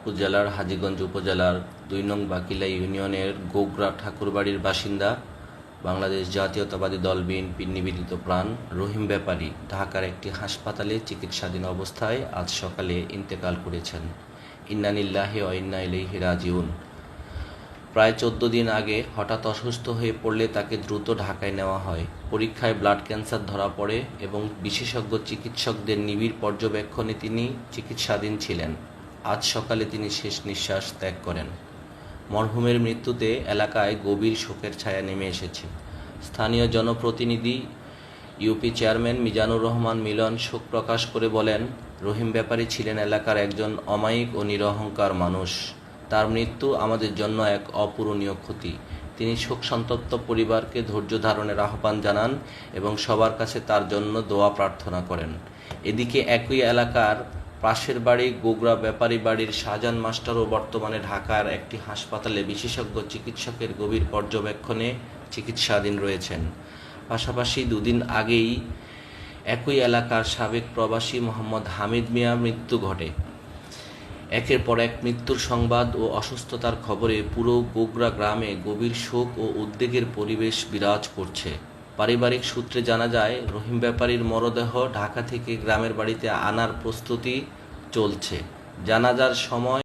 চাঁদপুর জেলার হাজীগঞ্জ উপজেলার দুই নং বাকিলা ইউনিয়নের গোগরা ঠাকুরবাড়ির বাসিন্দা, বাংলাদেশ জাতীয়তাবাদী দল বিএনপির নিবেদিত প্রাণ, রহিম ব্যাপারী, ঢাকার একটি হাসপাতালে চিকিৎসাধীন অবস্থায় আজ সকালে ইন্তেকাল করেছেন। ইন্নানিল্লাহি ইন্না ইলাইহি রাজিউন। প্রায় চোদ্দ দিন আগে হঠাৎ অসুস্থ হয়ে পড়লে তাকে দ্রুত ঢাকায় নেওয়া হয়। পরীক্ষায় ব্লাড ক্যান্সার ধরা পড়ে এবং বিশেষজ্ঞ চিকিৎসকদের নিবিড় পর্যবেক্ষণে তিনি চিকিৎসাধীন ছিলেন। আজ সকালে তিনি শেষ নিঃশ্বাস ত্যাগ করেন। মরহুমের মৃত্যুতে এলাকায় গভীর শোকের ছায়া নেমে এসেছে। স্থানীয় জনপ্রতিনিধি, ইউপি চেয়ারম্যান মিজানুর রহমান মিলন শোক প্রকাশ করে বলেন, রহিম ব্যাপারী ছিলেন এলাকার একজন অমায়িক ও নিরহংকার মানুষ। তার মৃত্যু আমাদের জন্য এক অপূরণীয় ক্ষতি। তিনি শোক সন্তপ্ত পরিবারকে ধৈর্য ধারণের আহ্বান জানান এবং সবার কাছে তার জন্য দোয়া প্রার্থনা করেন। এদিকে একই এলাকার পাশের বাড়ি, গোগরা ব্যাপারী বাড়ির শাহজাহান মাস্টারও বর্তমানে ঢাকার একটি হাসপাতালে বিশেষজ্ঞ চিকিৎসকের গভীর পর্যবেক্ষণে চিকিৎসাধীন রয়েছেন। পাশাপাশি দুদিন আগেই একই এলাকার সাবেক প্রবাসী মোহাম্মদ হামিদ মিয়া মৃত্যু ঘটে। একের পর এক মৃত্যুর সংবাদ ও অসুস্থতার খবরে পুরো গোগরা গ্রামে গভীর শোক ও উদ্বেগের পরিবেশ বিরাজ করছে। পারিবারিক সূত্রে জানা যায়, রহিম ব্যাপারীর মরদেহ ঢাকা থেকে গ্রামের বাড়িতে আনার প্রস্তুতি চলছে। জানাজার সময়